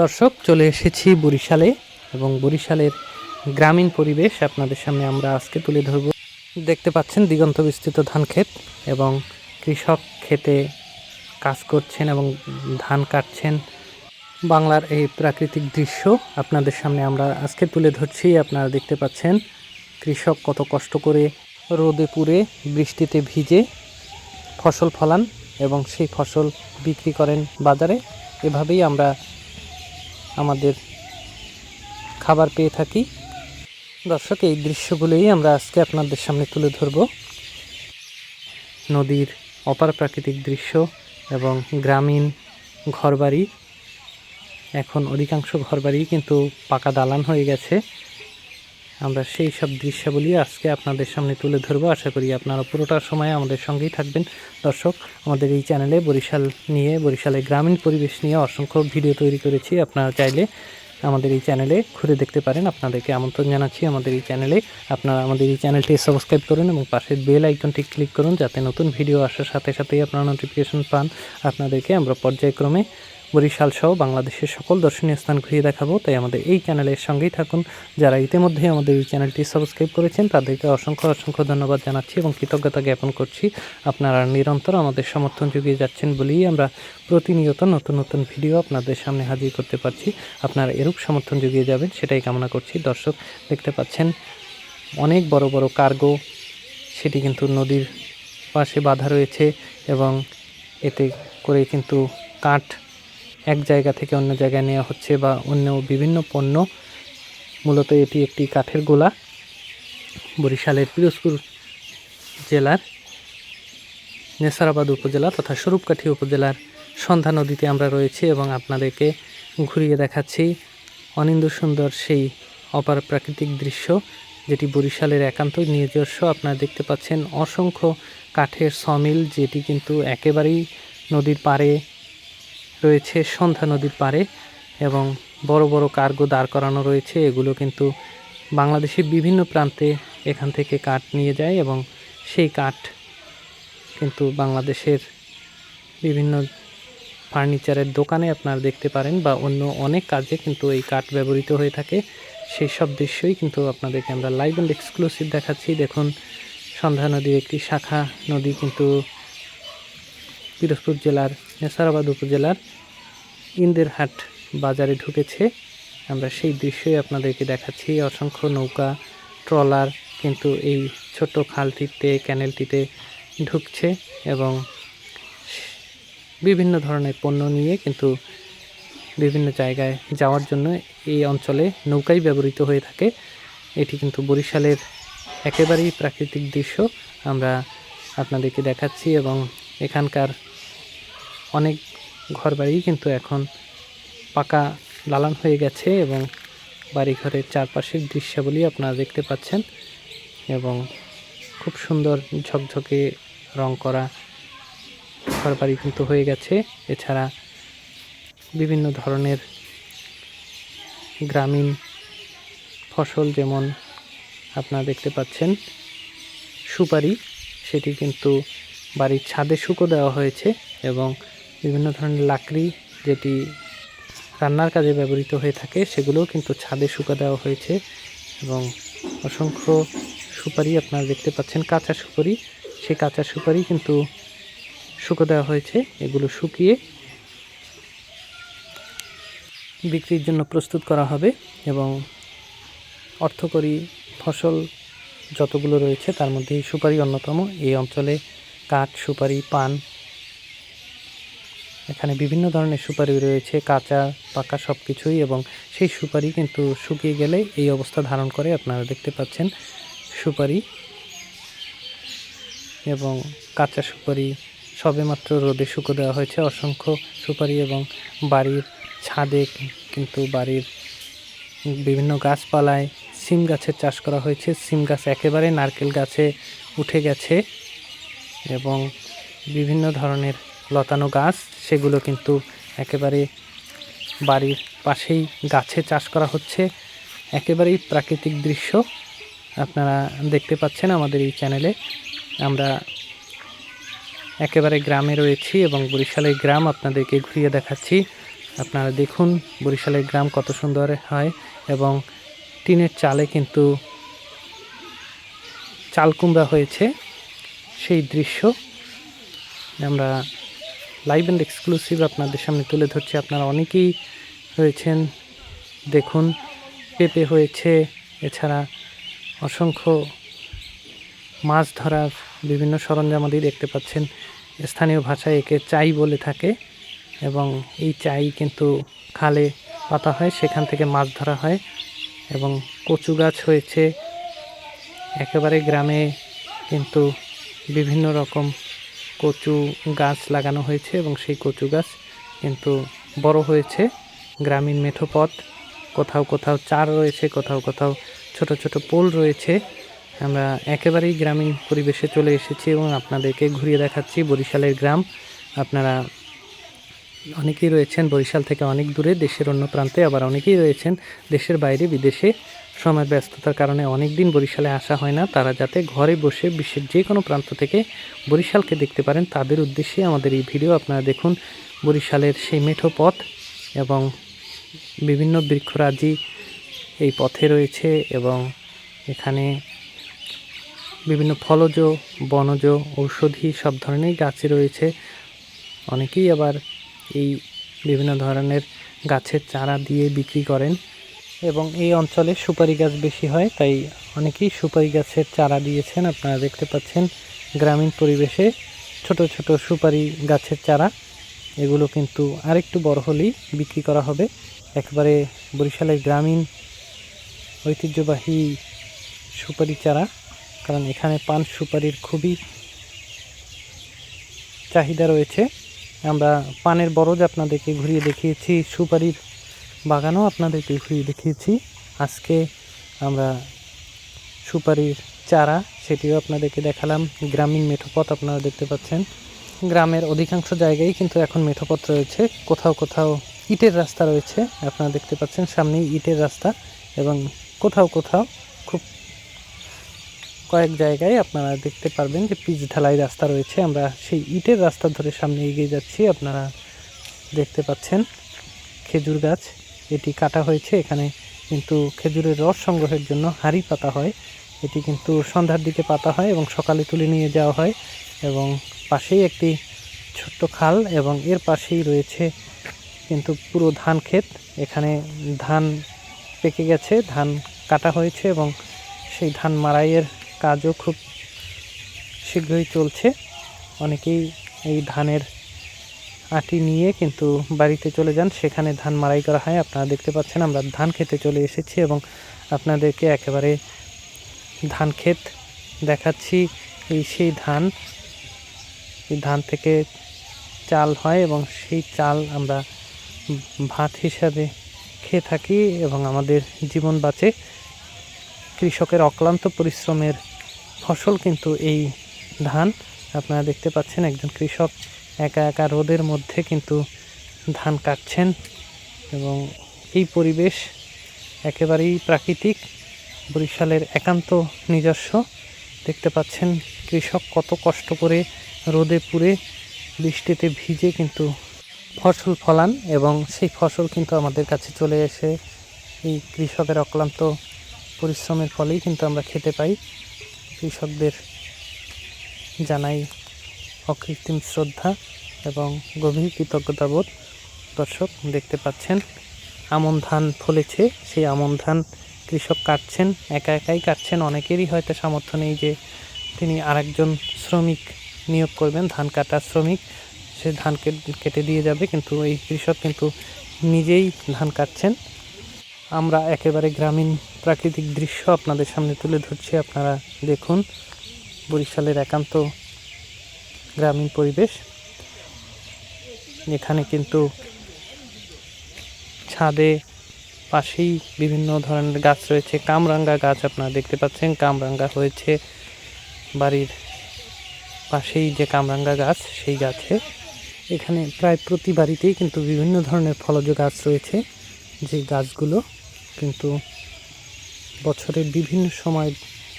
দর্শক, চলে এসেছি বরিশালে এবং বরিশালের গ্রামীণ পরিবেশ আপনাদের সামনে আমরা আজকে তুলে ধরব। দেখতে পাচ্ছেন দিগন্ত বিস্তৃত ধান ক্ষেত এবং কৃষক খেতে কাজ করছেন এবং ধান কাটছেন। বাংলার এই প্রাকৃতিক দৃশ্য আপনাদের সামনে আমরা আজকে তুলে ধরছি। আপনারা দেখতে পাচ্ছেন কৃষক কত কষ্ট করে রোদে পুড়ে বৃষ্টিতে ভিজে ফসল ফলান এবং সেই ফসল বিক্রি করেন বাজারে। এভাবেই আমরা আমাদের খাবার পেয়ে থাকি। দর্শক, এই দৃশ্যগুলোই আমরা আজকে আপনাদের সামনে তুলে ধরব। নদীর অপার প্রাকৃতিক দৃশ্য এবং গ্রামীণ ঘরবাড়ি। এখন অধিকাংশ ঘরবাড়ি কিন্তু পাকা দালান হয়ে গেছে। আমরা সেই সব দৃশ্যাবলী আজকে আপনাদের সামনে তুলে ধরবো। আশা করি আপনারা পুরোটার সময় আমাদের সঙ্গেই থাকবেন। দর্শক, আমাদের এই চ্যানেলে বরিশাল নিয়ে, বরিশালের গ্রামীণ পরিবেশ নিয়ে অসংখ্য ভিডিও তৈরি করেছি। আপনারা চাইলে আমাদের এই চ্যানেলে ঘুরে দেখতে পারেন। আপনাদেরকে আমন্ত্রণ জানাচ্ছি আমাদের এই চ্যানেলে। আপনারা আমাদের এই চ্যানেলটি সাবস্ক্রাইব করুন এবং পাশের বেল আইকনটি ক্লিক করুন যাতে নতুন ভিডিও আসার সাথে সাথেই আপনারা নোটিফিকেশন পান। আপনাদেরকে আমরা পর্যায়ক্রমে বরিশাল সহ বাংলাদেশের সকল দর্শনীয় স্থান ঘুরিয়ে দেখাবো, তাই আমাদের এই চ্যানেলের সঙ্গেই থাকুন। যারা ইতিমধ্যে আমাদের এই চ্যানেলটি সাবস্ক্রাইব করেছেন, তাদেরকে অসংখ্য অসংখ্য ধন্যবাদ জানাচ্ছি এবং কৃতজ্ঞতা জ্ঞাপন করছি। আপনারা নিরন্তর আমাদের সমর্থন জুগিয়ে যাচ্ছেন বলেই আমরা প্রতিনিয়ত নতুন নতুন ভিডিও আপনাদের সামনে হাজির করতে পারছি। আপনারা এরূপ সমর্থন জুগিয়ে যাবেন, সেটাই কামনা করছি। দর্শক, দেখতে পাচ্ছেন, অনেক বড় বড় কার্গো, সেটি কিন্তু নদীর পাশে বাধা রয়েছে এবং এতে করে কিন্তু কাঠ এক জায়গা থেকে অন্য জায়গায় নেওয়া হচ্ছে বা অন্য বিভিন্ন পণ্য। মূলত এটি একটি কাঠের গোলা। বরিশালের পিরোজপুর জেলার নেসারাবাদ উপজেলা তথা স্বরূপকাঠি উপজেলার সন্ধ্যা নদীতে আমরা রয়েছি এবং আপনাদেরকে ঘুরিয়ে দেখাচ্ছি অনিন্দ সুন্দর সেই অপার প্রাকৃতিক দৃশ্য, যেটি বরিশালের একান্তই নিজস্ব। আপনারা দেখতে পাচ্ছেন অসংখ্য কাঠের সমিল, যেটি কিন্তু একেবারেই নদীর পাড়ে রয়েছে সন্ধ্যা নদীর পাড়ে এবং বড় বড় কার্গো দাঁড় করানো রয়েছে। এগুলো কিন্তু বাংলাদেশের বিভিন্ন প্রান্তে এখান থেকে কাঠ নিয়ে যায় এবং সেই কাঠ কিন্তু বাংলাদেশের বিভিন্ন ফার্নিচারের দোকানে আপনারা দেখতে পারেন বা অন্য অনেক কাজে কিন্তু এই কাঠ ব্যবহৃত হয়ে থাকে। সেই সব দৃশ্যই কিন্তু আপনাদেরকে আমরা লাইভ অ্যান্ড এক্সক্লুসিভ দেখাচ্ছি। দেখুন, সন্ধ্যা নদীর একটি শাখা নদী কিন্তু পিরোজপুর জেলার, নেসারাবাদ উপজেলার ইন্দেরহাট বাজারে ঢুকেছে। আমরা সেই দৃশ্যই আপনাদেরকে দেখাচ্ছি। অসংখ্য নৌকা, ট্রলার কিন্তু এই ছোট খালটিতে, ক্যানেলটিতে ঢুকছে এবং বিভিন্ন ধরনের পণ্য নিয়ে কিন্তু বিভিন্ন জায়গায় যাওয়ার জন্য এই অঞ্চলে নৌকাই ব্যবহৃত হয়ে থাকে। এটি কিন্তু বরিশালের একেবারেই প্রাকৃতিক দৃশ্য। আমরা আপনাদেরকে দেখাচ্ছি এবং এখানকার অনেক ঘরবাড়ি কিন্তু এখন পাকা লালান হয়ে গেছে এবং বাড়িঘরের চারপাশের দৃশ্যাবলী আপনারা দেখতে পাচ্ছেন এবং খুব সুন্দর ঝকঝকে রং করা ঘরবাড়ি কিন্তু হয়ে গেছে। এছাড়া বিভিন্ন ধরনের গ্রামীণ ফসল যেমন আপনারা দেখতে পাচ্ছেন, সুপারি, সেটি কিন্তু বাড়ির ছাদে শুকো দেওয়া হয়েছে এবং বিভিন্ন ধরনের লাকড়ি যেটি রান্নার কাজে ব্যবহৃত হয়ে থাকে, সেগুলোও কিন্তু ছাদে শুকা দেওয়া হয়েছে এবং অসংখ্য সুপারি আপনারা দেখতে পাচ্ছেন, কাঁচা সুপারি। সেই কাঁচা সুপারি কিন্তু শুকো দেওয়া হয়েছে, এগুলো শুকিয়ে বিক্রির জন্য প্রস্তুত করা হবে এবং অর্থকরী ফসল যতগুলো রয়েছে তার মধ্যে সুপারি অন্যতম। এই অঞ্চলে কাঠ, সুপারি, পান এখানে বিভিন্ন ধরনের সুপারি রয়েছে, কাঁচা, পাকা সব কিছুই এবং সেই সুপারি কিন্তু শুকিয়ে গেলে এই অবস্থা ধারণ করে, আপনারা দেখতে পাচ্ছেন সুপারি এবং কাঁচা সুপারি সবেমাত্র রোদে শুকো দেওয়া হয়েছে। অসংখ্য সুপারি এবং বাড়ির ছাদে কিন্তু বাড়ির বিভিন্ন গাছপালায় সিম গাছের চাষ করা হয়েছে। সিম গাছ একেবারে নারকেল গাছে উঠে গেছে এবং বিভিন্ন ধরনের লতানো গাছ সেগুলো কিন্তু একেবারে বাড়ির পাশেই গাছে চাষ করা হচ্ছে। একেবারেই প্রাকৃতিক দৃশ্য। আপনারা দেখতে পাচ্ছেন আমাদের এই চ্যানেলে। আমরা একেবারে গ্রামে রয়েছি এবং বরিশালের গ্রাম আপনাদেরকে ঘুরিয়ে দেখাচ্ছি। আপনারা দেখুন বরিশালের গ্রাম কত সুন্দর হয় এবং টিনের চালে কিন্তু চালকুমড়া হয়েছে। সেই দৃশ্য আমরা লাইভ অ্যান্ড এক্সক্লুসিভ আপনাদের সামনে তুলে ধরছি। আপনারা অনেকেই রয়েছেন, দেখুন, পেঁপে হয়েছে, এছাড়া অসংখ্য মাছ ধরার বিভিন্ন সরঞ্জামাদি দেখতে পাচ্ছেন। স্থানীয় ভাষায় একে চাই বলে থাকে এবং এই চাই কিন্তু খালে পাতা হয়, সেখান থেকে মাছ ধরা হয় এবং কচু গাছ হয়েছে। একেবারে গ্রামে কিন্তু বিভিন্ন রকম কচু গাছ লাগানো হয়েছে এবং সেই কচু গাছ কিন্তু বড় হয়েছে। গ্রামীণ মেঠো পথ কোথাও কোথাও চার রয়েছে, কোথাও কোথাও ছোট ছোট পোল রয়েছে। আমরা একেবারেই গ্রামীণ পরিবেশে চলে এসেছি এবং আপনাদেরকে ঘুরিয়ে দেখাচ্ছি বরিশালের গ্রাম। আপনারা অনেকেই রয়েছেন বরিশাল থেকে অনেক দূরে, দেশের অন্য প্রান্তে আবার অনেকেই রয়েছেন দেশের বাইরে, বিদেশে। সময়ের ব্যস্ততার কারণে অনেক দিন বরিশালে আসা হয় না। তারা যাতে ঘরে বসে বিশ্বের যে কোনো প্রান্ত থেকে বরিশালকে দেখতে পারেন, তাদের উদ্দেশ্যে আমাদের এই ভিডিও আপনারা দেখুন। বরিশালের সেই মেঠো পথ এবং বিভিন্ন বৃক্ষরাজি এই পথে রয়েছে এবং এখানে বিভিন্ন ফলজ, বনজ, ঔষধি সব ধরনের গাছ রয়েছে। অনেকেই আবার এই বিভিন্ন ধরনের গাছের চারা দিয়ে বিক্রি করেন। এবং এই অঞ্চলে সুপারি গাছ বেশি হয়, তাই অনেকেই সুপারি গাছের চারা দিয়েছেন। আপনারা দেখতে পাচ্ছেন গ্রামীণ পরিবেশে ছোট ছোট সুপারি গাছের চারা। এগুলো কিন্তু আরেকটু বড় হলেই বিক্রি করা হবে। একবারে বরিশালের গ্রামীণ ঐতিহ্যবাহী সুপারি চারা, কারণ এখানে পান সুপারির খুবই চাহিদা রয়েছে। আমরা পানের বরজ আপনাদেরকে ঘুরিয়ে দেখিয়েছি সুপারির বাগানও আপনাদেরকে ঘুরিয়ে দেখিয়েছি। আজকে আমরা সুপারির চারা, সেটিও আপনাদেরকে দেখালাম। গ্রামীণ মেঠোপথ আপনারা দেখতে পাচ্ছেন। গ্রামের অধিকাংশ জায়গায় কিন্তু এখন মেঠোপথ রয়েছে। কোথাও কোথাও ইটের রাস্তা রয়েছে। আপনারা দেখতে পাচ্ছেন সামনেই ইটের রাস্তা এবং কোথাও কোথাও খুব কয়েক জায়গায় আপনারা দেখতে পারবেন যে পিচ ঢালাই রাস্তা রয়েছে। আমরা সেই ইটের রাস্তা ধরে সামনে এগিয়ে যাচ্ছি। আপনারা দেখতে পাচ্ছেন খেজুর গাছ। এটি কাটা হয়েছে। এখানে কিন্তু খেজুরের রস সংগ্রহের জন্য হাঁড়ি পাতা হয়। এটি কিন্তু সন্ধ্যার দিকে পাতা হয় এবং সকালে তুলে নিয়ে যাওয়া হয় এবং পাশেই একটি ছোট্ট খাল এবং এর পাশেই রয়েছে কিন্তু পুরো ধান ক্ষেত। এখানে ধান পেকে গেছে, ধান কাটা হয়েছে এবং সেই ধান মারাইয়ের কাজও খুব শীঘ্রই চলছে। অনেকেই এই ধানের আটি নিয়ে কিন্তু বাড়িতে চলে যান। সেখানে ধান মারাই করা হয়। আপনারা দেখতে পাচ্ছেন আমরা ধান খেতে চলে এসেছি এবং আপনাদেরকে একেবারে ধান ক্ষেত দেখাচ্ছি। এই সেই ধান, এই ধান থেকে চাল হয় এবং সেই চাল আমরা ভাত হিসাবে খেয়ে থাকি এবং আমাদের জীবন বাঁচে। কৃষকের অক্লান্ত পরিশ্রমের ফসল কিন্তু এই ধান। আপনারা দেখতে পাচ্ছেন একজন কৃষক একা একা রোদের মধ্যে কিন্তু ধান কাটছেন এবং এই পরিবেশ একেবারেই প্রাকৃতিক। বরিশালের একান্ত নিজস্ব। দেখতে পাচ্ছেন কৃষক কত কষ্ট করে রোদে পুড়ে বৃষ্টিতে ভিজে কিন্তু ফসল ফলান এবং সেই ফসল কিন্তু আমাদের কাছে চলে এসে এই কৃষকের অক্লান্ত পরিশ্রমের ফলেই কিন্তু আমরা খেতে পাই। কৃষকদের জানাই অকৃত্রিম শ্রদ্ধা এবং গভীর কৃতজ্ঞতাবোধ দর্শক দেখতে পাচ্ছেন। আমন ধান ফলেছে, সেই আমন ধান কৃষক কাটছেন, একা একাই কাটছেন। অনেকেরই হয়তো সামর্থ্য নেই যে তিনি আরেকজন শ্রমিক নিয়োগ করবেন, ধান কাটার শ্রমিক। সে ধান কেটে দিয়ে যাবে, কিন্তু এই কৃষক কিন্তু নিজেই ধান কাটছেন। আমরা একেবারে গ্রামীণ প্রাকৃতিক দৃশ্য আপনাদের সামনে তুলে ধরছি। আপনারা দেখুন, বরিশালের একান্ত গ্রামীণ পরিবেশ। এখানে কিন্তু ছাদে পাশেই বিভিন্ন ধরনের গাছ রয়েছে। কামরাঙ্গা গাছ আপনারা দেখতে পাচ্ছেন। কামরাঙ্গা হয়েছে বাড়ির পাশেই যে কামরাঙ্গা গাছ, সেই গাছে। এখানে প্রায় প্রতি বাড়িতেই কিন্তু বিভিন্ন ধরনের ফলজ গাছ রয়েছে। যে গাছগুলো কিন্তু বছরের বিভিন্ন সময়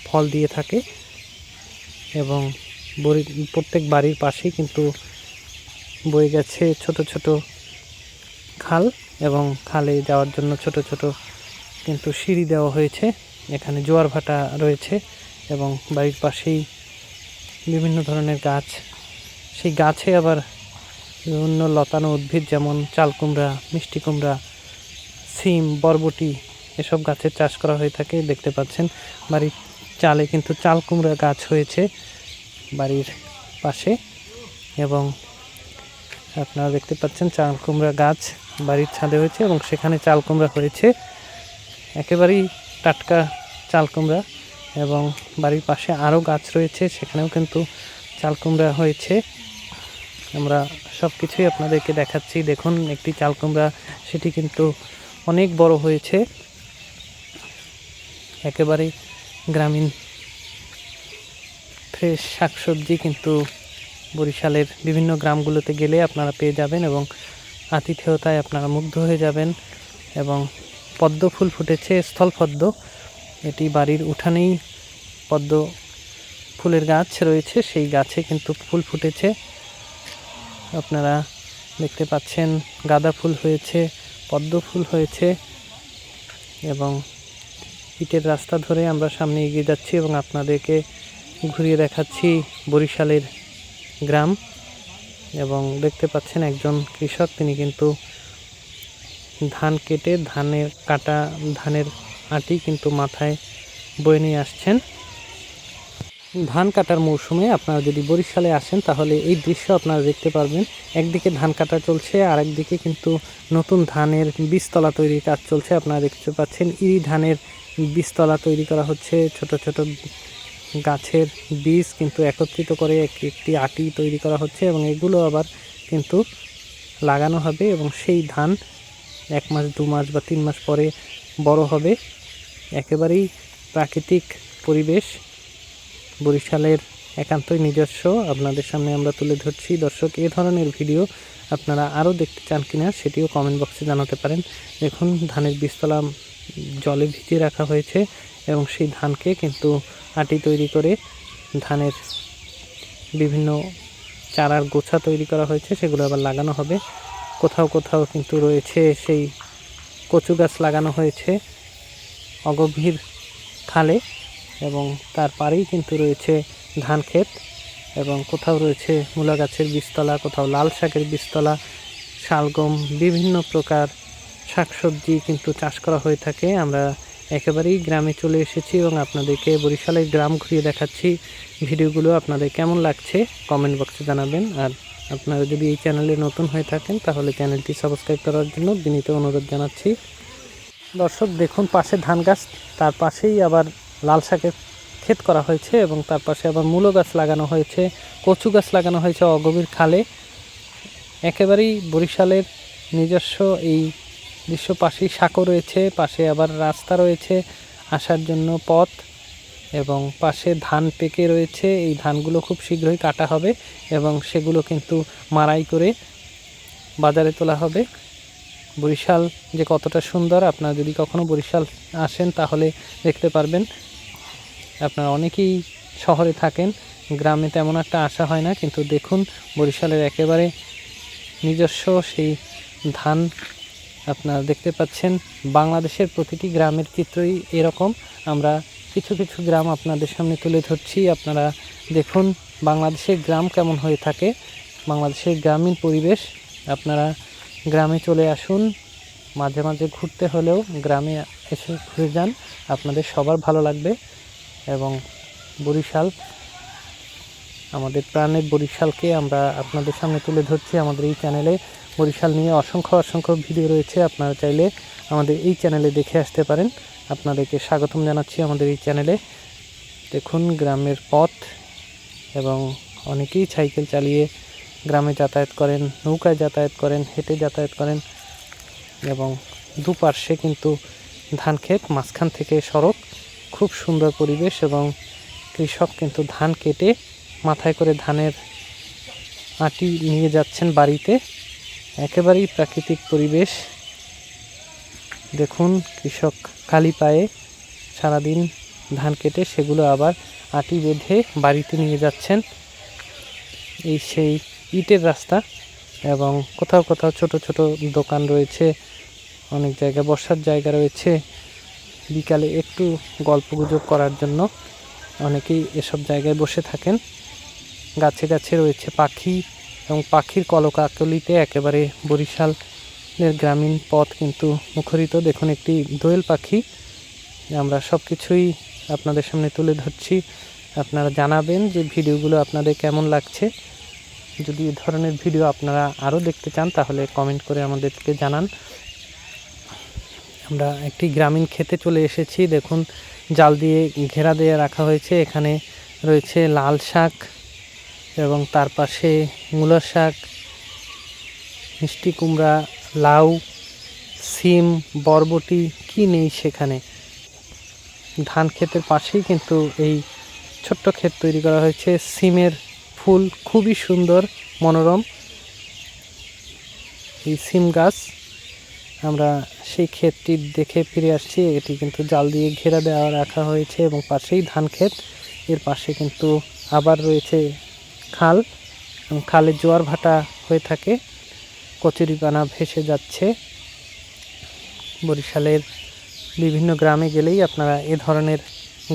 ফল দিয়ে থাকে এবং বড়ি- প্রত্যেক বাড়ির পাশেই কিন্তু বয়ে গেছে, ছোট ছোট খাল এবং খালে যাওয়ার জন্য ছোট ছোট কিন্তু সিঁড়ি দেওয়া হয়েছে। এখানে জোয়ার ভাটা রয়েছে এবং বাড়ির পাশেই বিভিন্ন ধরনের গাছ। সেই গাছে আবার বিভিন্ন লতানো উদ্ভিদ যেমন চাল কুমড়া, মিষ্টি কুমড়া, সিম, বরবটি এসব গাছের চাষ করা হয়ে থাকে, দেখতে পাচ্ছেন। বাড়ির চালে কিন্তু চাল কুমড়া গাছ হয়েছে। বাড়ির পাশে এবং আপনারা দেখতে পাচ্ছেন চাল কুমড়া গাছ বাড়ির ছাদে হয়েছে এবং সেখানে চাল কুমড়া হয়েছে। একেবারেই টাটকা চাল কুমড়া এবং বাড়ির পাশে আরও গাছ রয়েছে, সেখানেও কিন্তু চাল কুমড়া হয়েছে। আমরা সব কিছুই আপনাদেরকে দেখাচ্ছি। দেখুন, একটি চাল কুমড়া, সেটি কিন্তু অনেক বড় হয়েছে। একেবারে গ্রামীণ ফ্রেশ শাকসবজি কিন্তু বরিশালের বিভিন্ন গ্রামগুলোতে গেলে আপনারা পেয়ে যাবেন এবং আতিথেয়তায় আপনারা মুগ্ধ হয়ে যাবেন এবং পদ্ম ফুল ফুটেছে, স্থল পদ্ম। এটি বাড়ির উঠানেই পদ্ম ফুলের গাছ রয়েছে, সেই গাছে কিন্তু ফুল ফুটেছে। আপনারা দেখতে পাচ্ছেন গাঁদা ফুল হয়েছে, পদ্ম ফুল হয়েছে এবং ইটের রাস্তা ধরে আমরা সামনে এগিয়ে যাচ্ছি এবং আপনাদেরকে ঘুরিয়ে দেখাচ্ছি বরিশালের গ্রাম এবং দেখতে পাচ্ছেন একজন কৃষক, তিনি কিন্তু ধান কেটে ধানের কাটা, ধানের আটি কিন্তু মাথায় বয়ে নিয়ে আসছেন। ধান কাটার মৌসুমে আপনারা যদি বরিশালে আসেন, তাহলে এই দৃশ্য আপনারা দেখতে পারবেন। একদিকে ধান কাটা চলছে আর একদিকে কিন্তু নতুন ধানের বীজতলা তৈরির কাজ চলছে। আপনারা দেখতে পাচ্ছেন, ইরি ধানের বীজতলা তৈরি করা হচ্ছে, ছোট ছোট গাছের বীজ কিন্তু একত্রিত করে একটি আটি তৈরি করা হচ্ছে এবং এগুলো আবার কিন্তু লাগানো হবে এবং সেই ধান এক মাস, দু মাস বা তিন মাস পরে বড় হবে। একেবারেই প্রাকৃতিক পরিবেশ। বরিশালের একান্তই নিজস্ব। আপনাদের সামনে আমরা তুলে ধরছি। দর্শক, এ ধরনের ভিডিও আপনারা আরও দেখতে চান কিনা সেটিও কমেন্ট বক্সে জানাতে পারেন। দেখুন, ধানের বীজতলা জলে ভিজিয়ে রাখা হয়েছে এবং সেই ধানকে কিন্তু আটি তৈরি করে ধানের বিভিন্ন চারার গোছা তৈরি করা হয়েছে, সেগুলো আবার লাগানো হবে। কোথাও কোথাও কিন্তু রয়েছে সেই কচু গাছ লাগানো হয়েছে অগভীর খালে এবং তার পাড়েই কিন্তু রয়েছে ধান ক্ষেত এবং কোথাও রয়েছে মূলা গাছের বীজতলা, কোথাও লাল শাকের বীজতলা, শালগম, বিভিন্ন প্রকার শাকসবজি কিন্তু চাষ করা হয়ে থাকে। আমরা একেবারেই গ্রামে চলে এসেছি এবং আপনাদেরকে বরিশালের গ্রাম ঘুরিয়ে দেখাচ্ছি ভিডিওগুলো। আপনাদের কেমন লাগছে কমেন্ট বক্সে জানাবেন। আর আপনারা যদি এই চ্যানেলে নতুন হয়ে থাকেন, তাহলে চ্যানেলটি সাবস্ক্রাইব করার জন্য বিনীত অনুরোধ জানাচ্ছি। দর্শক, দেখুন, পাশে ধান গাছ, তার পাশেই আবার লাল শাকের ক্ষেত করা হয়েছে এবং তার পাশে আবার মূলো গাছ লাগানো হয়েছে, কচু গাছ লাগানো হয়েছে অগভীর খালে। একেবারেই বরিশালের নিজস্ব এই দৃশ্য পাশেই সাঁকো রয়েছে, পাশে আবার রাস্তা রয়েছে আসার জন্য পথ এবং পাশে ধান পেকে রয়েছে। এই ধানগুলো খুব শীঘ্রই কাটা হবে এবং সেগুলো কিন্তু মারাই করে বাজারে তোলা হবে। বরিশাল যে কতটা সুন্দর, আপনারা যদি কখনো বরিশাল আসেন তাহলে দেখতে পারবেন। আপনারা অনেকেই শহরে থাকেন, গ্রামে তেমন একটা আসা হয় না, কিন্তু দেখুন বরিশালের একেবারে নিজস্ব সেই ধান আপনারা দেখতে পাচ্ছেন, বাংলাদেশের প্রতিটি গ্রামের চিত্রই এরকম। আমরা কিছু কিছু গ্রাম আপনাদের সামনে তুলে ধরছি। আপনারা দেখুন, বাংলাদেশের গ্রাম কেমন হয়ে থাকে। বাংলাদেশের গ্রামীণ পরিবেশ, আপনারা গ্রামে চলে আসুন। মাঝে মাঝে ঘুরতে হলেও গ্রামে এসে ঘুরে যান। আপনাদের সবার ভালো লাগবে। এবং বরিশাল, আমাদের প্রাণের বরিশালকে আমরা আপনাদের সামনে তুলে ধরছি আমাদের এই চ্যানেলে। বরিশাল নিয়ে অসংখ্য অসংখ্য ভিডিও রয়েছে। আপনারা চাইলে আমাদের এই চ্যানেলে দেখে আসতে পারেন। আপনাদেরকে স্বাগতম জানাচ্ছি আমাদের এই চ্যানেলে। দেখুন, গ্রামের পথ এবং অনেকেই সাইকেল চালিয়ে গ্রামে যাতায়াত করেন, নৌকায় যাতায়াত করেন, হেঁটে যাতায়াত করেন এবং দুপার্শ্বে কিন্তু ধান ক্ষেত মাঝখান থেকে সড়ক, খুব সুন্দর পরিবেশ এবং কৃষক কিন্তু ধান কেটে মাথায় করে ধানের আটি নিয়ে যাচ্ছেন বাড়িতে। একেবারেই প্রাকৃতিক পরিবেশ। দেখুন কৃষক খালি পায়ে সারাদিন ধান কেটে সেগুলো আবার আটি বেঁধে বাড়িতে নিয়ে যাচ্ছেন। এই সেই ইটের রাস্তা এবং কোথাও কোথাও ছোট ছোট দোকান রয়েছে, অনেক জায়গায় বসার জায়গা রয়েছে। বিকালে একটু গল্পগুজব করার জন্য অনেকেই এসব জায়গায় বসে থাকেন। গাছে গাছে রয়েছে পাখি এবং পাখির কলকাকলিতে একেবারে বরিশালের গ্রামীণ পথ কিন্তু মুখরিত। দেখুন, একটি দোয়েল পাখি। আমরা সব কিছুই আপনাদের সামনে তুলে ধরছি। আপনারা জানাবেন যে ভিডিওগুলো আপনাদের কেমন লাগছে। যদি এই ধরনের ভিডিও আপনারা আরও দেখতে চান, তাহলে কমেন্ট করে আমাদেরকে জানান। আমরা একটি গ্রামীণ খেতে চলে এসেছি। দেখুন, জাল দিয়ে ঘেরা দিয়ে রাখা হয়েছে। এখানে রয়েছে লাল শাক এবং তার পাশে মূলো শাক, মিষ্টি কুমড়া, লাউ, সিম, বরবটি, কি নেই সেখানে। ধান ক্ষেতের পাশেই কিন্তু এই ছোট্ট ক্ষেত তৈরি করা হয়েছে। সিমের ফুল খুবই সুন্দর, মনোরম। এই সিম গাছ, আমরা সেই ক্ষেতটি দেখে ফিরে আসছি। এটি কিন্তু জাল দিয়ে ঘেরা দেওয়া রাখা হয়েছে এবং পাশেই ধান ক্ষেত। এর পাশে কিন্তু আবার রয়েছে খাল, এবং খালে জোয়ার ভাটা হয়ে থাকে। কচুরিপানা ভেসে যাচ্ছে। বরিশালের বিভিন্ন গ্রামে গেলেই আপনারা এ ধরনের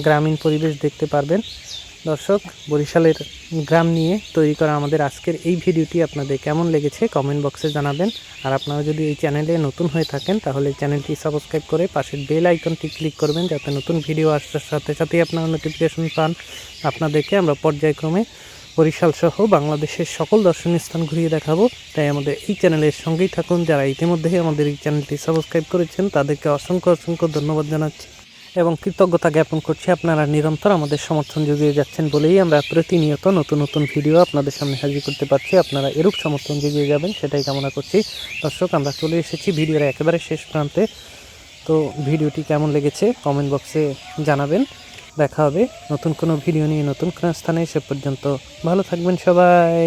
গ্রামীণ পরিবেশ দেখতে পারবেন। দর্শক, বরিশালের গ্রাম নিয়ে তৈরি করা আমাদের আজকের এই ভিডিওটি আপনাদের কেমন লেগেছে কমেন্ট বক্সে জানাবেন। আর আপনারা যদি এই চ্যানেলে নতুন হয়ে থাকেন, তাহলে চ্যানেলটি সাবস্ক্রাইব করে পাশের বেল আইকনটি ক্লিক করবেন, যাতে নতুন ভিডিও আসার সাথে সাথেই আপনারা নোটিফিকেশন পান। আপনাদেরকে আমরা পর্যায়ক্রমে বরিশাল সহ বাংলাদেশের সকল দর্শনীয় স্থান ঘুরিয়ে দেখাবো। তাই আমাদের এই চ্যানেলের সঙ্গেই থাকুন। যারা ইতিমধ্যেই আমাদের এই চ্যানেলটি সাবস্ক্রাইব করেছেন, তাদেরকে অসংখ্য অসংখ্য ধন্যবাদ জানাচ্ছি এবং কৃতজ্ঞতা জ্ঞাপন করছি আপনারা নিরন্তর আমাদের সমর্থন জুগিয়ে যাচ্ছেন বলেই আমরা প্রতিনিয়ত নতুন নতুন ভিডিও আপনাদের সামনে হাজির করতে পারছি। আপনারা এরূপ সমর্থন জুগিয়ে যাবেন, সেটাই কামনা করছি। দর্শক, আমরা চলে এসেছি ভিডিওর একেবারে শেষ প্রান্তে। তো ভিডিওটি কেমন লেগেছে? কমেন্ট বক্সে জানাবেন। দেখা হবে। নতুন কোনো ভিডিও নিয়ে নতুন কোনো স্থানে সে পর্যন্ত ভালো থাকবেন সবাই।